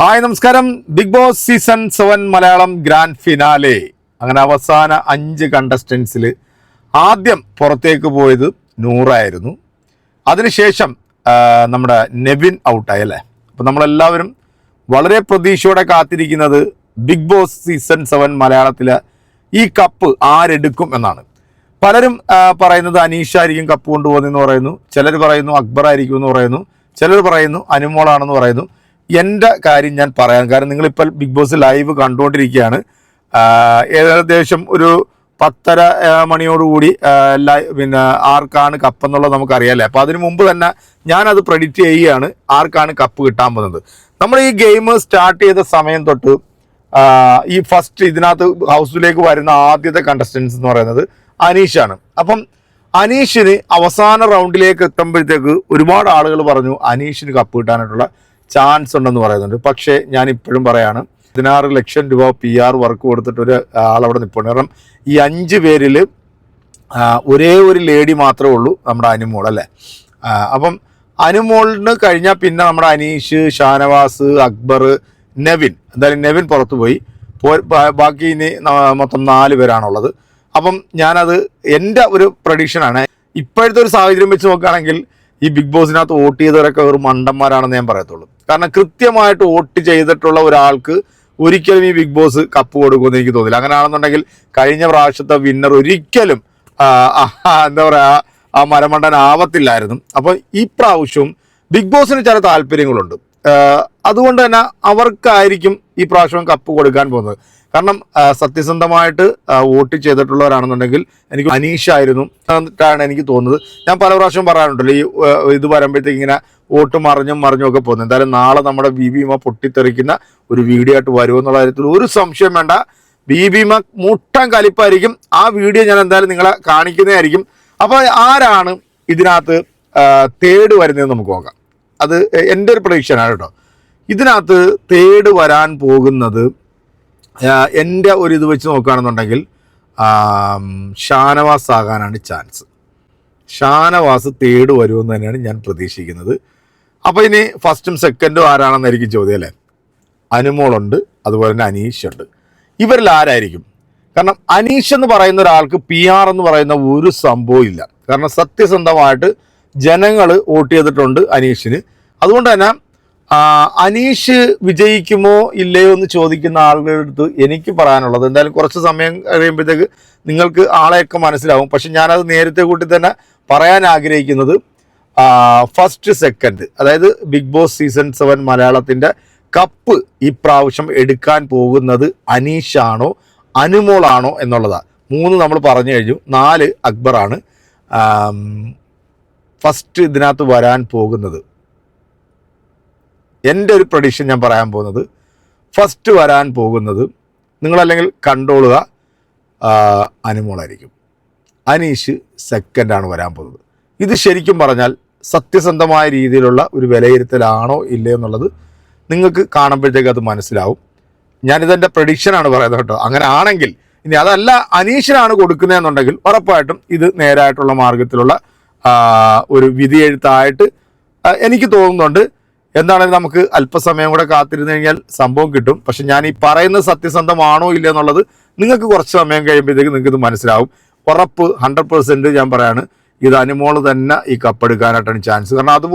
Hi നമസ്കാരം. Bigg Boss season seven Malayalam grand finale. അങ്ങനെ അവസാന അഞ്ച് കണ്ടസ്റ്റൻസിൽ ആദ്യം പുറത്തേക്ക് പോയത് നൂറായിരുന്നു. അതിനുശേഷം നമ്മുടെ നെവിൻ ഔട്ടായി അല്ലേ? അപ്പോൾ നമ്മളെല്ലാവരും വളരെ പ്രതീക്ഷയോടെ കാത്തിരിക്കുന്നത് ബിഗ് ബോസ് സീസൺ സെവൻ മലയാളത്തിലെ ഈ കപ്പ് ആരെടുക്കും എന്നാണ്. പലരും പറയുന്നത് അനീഷ് ആയിരിക്കും കപ്പ് കൊണ്ടുപോകുന്നതെന്ന് പറയുന്നു. ചിലർ പറയുന്നു അക്ബർ ആയിരിക്കും എന്ന് പറയുന്നു. ചിലർ പറയുന്നു അനുമോളാണെന്ന് പറയുന്നു. എന്റെ കാര്യം ഞാൻ പറയാം. കാരണം നിങ്ങളിപ്പോൾ ബിഗ് ബോസ് ലൈവ് കണ്ടുകൊണ്ടിരിക്കുകയാണ്. ഏകദേശം ഒരു പത്തര മണിയോടുകൂടി പിന്നെ ആർക്കാണ് കപ്പ് എന്നുള്ളത് നമുക്കറിയാമല്ലേ അപ്പോൾ അതിന് മുമ്പ് തന്നെ ഞാനത് പ്രഡിക്റ്റ് ചെയ്യുകയാണ് ആർക്കാണ് കപ്പ് കിട്ടാൻ പോകുന്നത്. നമ്മൾ ഈ ഗെയിം സ്റ്റാർട്ട് ചെയ്ത സമയം തൊട്ട് ഈ ഫസ്റ്റ് ഇതിനകത്ത് ഹൗസിലേക്ക് വരുന്ന ആദ്യത്തെ കണ്ടസ്റ്റൻസ് എന്ന് പറയുന്നത് അനീഷാണ്. അപ്പം അനീഷിന് അവസാന റൗണ്ടിലേക്ക് എത്തുമ്പോഴത്തേക്ക് ഒരുപാട് ആളുകൾ പറഞ്ഞു അനീഷിന് കപ്പ് കിട്ടാനായിട്ടുള്ള ചാൻസ് ഉണ്ടെന്ന് പറയുന്നുണ്ട്. പക്ഷേ ഞാൻ ഇപ്പോഴും പറയാണ് പതിനാറ് ലക്ഷം രൂപ പി ആർ വർക്ക് കൊടുത്തിട്ട് ഒരു ആളവിടെ നിൽപ്പുണ്ട് കാരണം ഈ അഞ്ച് പേരിൽ ഒരേ ഒരു ലേഡി മാത്രമേ ഉള്ളൂ നമ്മുടെ അനുമോൾ അല്ലേ? അപ്പം അനുമോളിന് കഴിഞ്ഞാൽ പിന്നെ നമ്മുടെ അനീഷ് ഷാനവാസ് അക്ബർ നെവിൻ. എന്തായാലും നെവിൻ പുറത്തു പോയി. ബാക്കി ഇനി മൊത്തം നാല് പേരാണുള്ളത്. അപ്പം ഞാനത് എന്റെ ഒരു പ്രഡിക്ഷനാണ് ഇപ്പോഴത്തെ ഒരു സാഹചര്യം വെച്ച് നോക്കുകയാണെങ്കിൽ ഈ ബിഗ് ബോസിനകത്ത് വോട്ട് ചെയ്തവരൊക്കെ ഒരു മണ്ടന്മാരാണെന്ന് ഞാൻ പറയത്തുള്ളൂ. കാരണം കൃത്യമായിട്ട് വോട്ട് ചെയ്തിട്ടുള്ള ഒരാൾക്ക് ഒരിക്കലും ഈ ബിഗ് ബോസ് കപ്പ് കൊടുക്കുമെന്ന് എനിക്ക് തോന്നില്ല. അങ്ങനെയാണെന്നുണ്ടെങ്കിൽ കഴിഞ്ഞ പ്രാവശ്യത്തെ വിന്നർ ഒരിക്കലും എന്താ പറയുക ആ മരമണ്ടൻ ആവത്തില്ലായിരുന്നു. അപ്പോൾ ഈ പ്രാവശ്യവും ബിഗ് ബോസിന് ചില താല്പര്യങ്ങളുണ്ട്. അതുകൊണ്ട് തന്നെ അവർക്കായിരിക്കും ഈ പ്രാവശ്യം കപ്പ് കൊടുക്കാൻ പോകുന്നത്. കാരണം സത്യസന്ധമായിട്ട് വോട്ട് ചെയ്തിട്ടുള്ളവരാണെന്നുണ്ടെങ്കിൽ എനിക്ക് അനീഷായിരുന്നു എന്നിട്ടാണ് എനിക്ക് തോന്നുന്നത്. ഞാൻ പല പ്രാവശ്യം പറയാറുണ്ടല്ലോ ഈ ഇത് വരുമ്പോഴത്തേക്ക് ഇങ്ങനെ വോട്ട് മറിഞ്ഞും മറിഞ്ഞും ഒക്കെ പോകുന്നത്. എന്തായാലും നാളെ നമ്മുടെ ബി ബിമ പൊട്ടിത്തെറിക്കുന്ന ഒരു വീഡിയോ ആയിട്ട് വരുമെന്നുള്ള കാര്യത്തിൽ ഒരു സംശയം വേണ്ട. ബി ബിമ മുട്ടം കലിപ്പായിരിക്കും. ആ വീഡിയോ ഞാൻ എന്തായാലും നിങ്ങളെ കാണിക്കുന്നതായിരിക്കും. അപ്പോൾ ആരാണ് ഇതിനകത്ത് തേട് വരുന്നതെന്ന് നമുക്ക് നോക്കാം. അത് എന്റെ ഒരു പ്രൊഡിക്ഷനാണ് കേട്ടോ. ഇതിനകത്ത് തേട് വരാൻ പോകുന്നത് എന്റെ ഒരു ഇത് വെച്ച് നോക്കുകയാണെന്നുണ്ടെങ്കിൽ ഷാനവാസ് ആകാനാണ് ചാൻസ് ഷാനവാസ് തേട് വരുമെന്ന് തന്നെയാണ് ഞാൻ പ്രതീക്ഷിക്കുന്നത്. അപ്പോൾ ഇനി ഫസ്റ്റും സെക്കൻഡും ആരാണെന്നായിരിക്കും ചോദ്യം അല്ലേ? അനുമോളുണ്ട് അതുപോലെ തന്നെ അനീഷ് ഉണ്ട് ഇവരിൽ ആരായിരിക്കും? കാരണം അനീഷ് എന്ന് പറയുന്ന ഒരാൾക്ക് പി ആർ എന്ന് പറയുന്ന ഒരു സംഭവം ഇല്ല. കാരണം സത്യസന്ധമായിട്ട് ജനങ്ങൾ വോട്ട് ചെയ്തിട്ടുണ്ട് അനീഷിന്. അതുകൊണ്ട് തന്നെ അനീഷ് വിജയിക്കുമോ ഇല്ലയോ എന്ന് ചോദിക്കുന്ന ആളുകളുടെ അടുത്ത് എനിക്ക് പറയാനുള്ളത് എന്തായാലും കുറച്ച് സമയം കഴിയുമ്പോഴത്തേക്ക് നിങ്ങൾക്ക് ആളെയൊക്കെ മനസ്സിലാവും. പക്ഷെ ഞാനത് നേരത്തെ കൂട്ടി തന്നെ പറയാൻ ആഗ്രഹിക്കുന്നത് ഫസ്റ്റ് സെക്കൻഡ് അതായത് ബിഗ് ബോസ് സീസൺ സെവൻ മലയാളത്തിന്റെ കപ്പ് ഇപ്രാവശ്യം പ്രാവശ്യം എടുക്കാൻ പോകുന്നത് അനീഷാണോ അനുമോളാണോ എന്നുള്ളതാണ് മൂന്ന് നമ്മൾ പറഞ്ഞു കഴിഞ്ഞു നാല് അക്ബറാണ്. ഫസ്റ്റ് ഇതിനകത്ത് വരാൻ പോകുന്നത്. എന്റെ ഒരു പ്രഡിക്ഷൻ ഞാൻ പറയാൻ പോകുന്നത്. ഫസ്റ്റ് വരാൻ പോകുന്നത് നിങ്ങളല്ലെങ്കിൽ കണ്ടോളുക. അനുമോളായിരിക്കും. അനീഷ് സെക്കൻഡാണ് വരാൻ പോകുന്നത്. ഇത് ശരിക്കും പറഞ്ഞാൽ സത്യസന്ധമായ രീതിയിലുള്ള ഒരു വിലയിരുത്തലാണോ ഇല്ലയോ എന്നുള്ളത് നിങ്ങൾക്ക് കാണുമ്പോഴത്തേക്ക് അത് മനസ്സിലാവും. ഞാനിതെന്റെ പ്രഡിക്ഷനാണ് പറയുന്നത് കേട്ടോ. അങ്ങനെ ആണെങ്കിൽ ഇനി അതല്ല അനീഷിനാണ് കൊടുക്കുന്നതെന്നുണ്ടെങ്കിൽ ഉറപ്പായിട്ടും ഇത് നേരായിട്ടുള്ള മാർഗത്തിലുള്ള ഒരു വിധി എഴുത്തായിട്ട് എനിക്ക് തോന്നുന്നുണ്ട്. എന്താണെങ്കിലും നമുക്ക് അല്പസമയം കൂടെ കാത്തിരുന്ന് കഴിഞ്ഞാൽ സംഭവം കിട്ടും. പക്ഷെ ഞാൻ ഈ പറയുന്നത് സത്യസന്ധമാണോ ഇല്ല എന്നുള്ളത് നിങ്ങൾക്ക് കുറച്ച് സമയം കഴിയുമ്പോഴത്തേക്ക് നിങ്ങൾക്ക് ഇത് മനസ്സിലാവും. ഉറപ്പ് ഹൺഡ്രഡ് പെർസെന്റ് ഞാൻ പറയാണ് ഇത് അനുമോൾ തന്നെ ഈ കപ്പെടുക്കാനായിട്ടാണ് ചാൻസ് കാരണം അതുപോലെ